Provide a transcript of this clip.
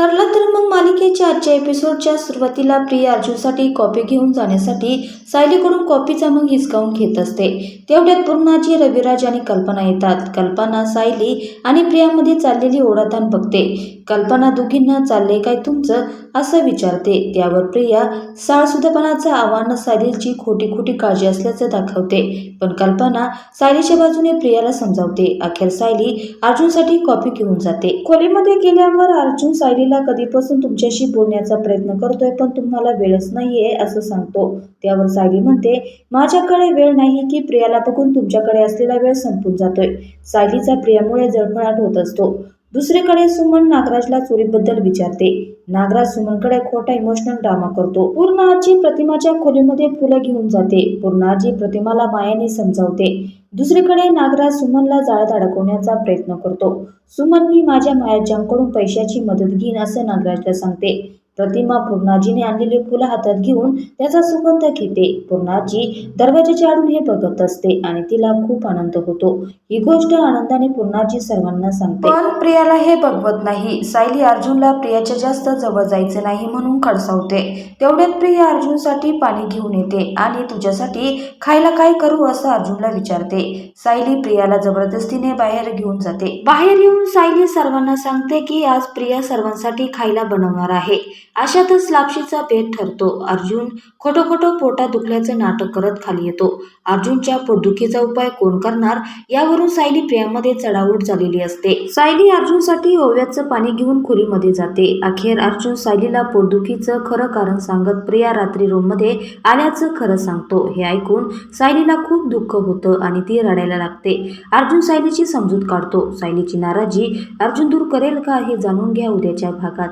ठरलं तर मग मालिकेच्या आजच्या एपिसोडच्या सुरुवातीला प्रिया अर्जुनसाठी कॉपी घेऊन जाण्यासाठी सायलीकडून कॉपीचा मग हिसकावून घेत असते. तेवढ्यात पूर्णाजी रविराज आणि कल्पना येतात. कल्पना सायली आणि प्रियामध्ये चाललेली ओढाताण बघते. कल्पना दोघींना चालले काय तुमचं? असं विचारते. त्यावर प्रिया साळसुदपणाचं आव्हान सायलीची खोटी खोटी काळजी असल्याचं दाखवते. पण कल्पना सायलीच्या बाजूने प्रियाला समजावते. अखेर सायली अर्जुनसाठी कॉपी घेऊन जाते. खोलीमध्ये गेल्यावर अर्जुन सायलीला कधीपासून तुमच्याशी बोलण्याचा प्रयत्न करतोय पण तुम्हाला वेळच नाहीये असं सांगतो. त्यावर सायली म्हणते माझ्याकडे वेळ नाही की प्रियाला बघून तुमच्याकडे असलेला वेळ संपून जातोय. सायलीचा प्रियामुळे जळफळाट होत असतो. दुसरीकडे सुमन नागराजला चोरीबद्दल विचारते. नागराज सुमनकडे खोटा इमोशनल ड्रामा करतो. पूर्ण आजी प्रतिमाच्या खोलीमध्ये फुलं घेऊन जाते. पूर्ण आजी प्रतिमाला मायाने समजावते. दुसरीकडे नागराज सुमनला जाळ्यात अडकवण्याचा प्रयत्न करतो. सुमन मी माझ्या मायाजांकडून पैशाची मदत घेईन असं नागराजला सांगते. प्रतिमा पूर्णाजीने आणलेली फुलं हातात घेऊन त्याचा सुगंध घेते. पूर्णाजी दरवाजाच्या आडून हे बघत असते आणि तिला खूप आनंद होतो. ही गोष्ट आनंदाने पूर्णाजी सर्वांना सांगते. पण प्रियाला हे बघवत नाही. सायली अर्जुनला प्रियाच्या जास्त जवळ जायचे नाही म्हणून खडसावते. तेवढ्यात प्रिया अर्जुनसाठी पाणी घेऊन येते आणि तुझ्यासाठी खायला काय करू असं अर्जुनला विचारते. सायली प्रियाला जबरदस्तीने बाहेर घेऊन जाते. बाहेर येऊन सायली सर्वांना सांगते की आज प्रिया सर्वांसाठी खायला बनवणार आहे. अशातच लापशीचा बेत ठरतो. अर्जुन खोटं खोटं पोटात दुखल्याचं नाटक करत खाली येतो. अर्जुनच्या पोटदुखीचा उपाय कोण करणार? यावरून सायली प्रियामध्ये चढावट झालेली असते. सायली अर्जुनसाठी ओव्याचं पाणी घेऊन खोलीमध्ये जाते. अखेर अर्जुन सायलीला पोटदुखीचं खरं कारण सांगत प्रिया रात्री रूममध्ये आल्याचं खरं सांगतो. हे ऐकून सायलीला खूप दुःख होतं आणि ती रडायला लागते. अर्जुन सायलीची समजूत काढतो. सायलीची नाराजी अर्जुन दूर करेल का हे जाणून घ्या उद्याच्या भागात.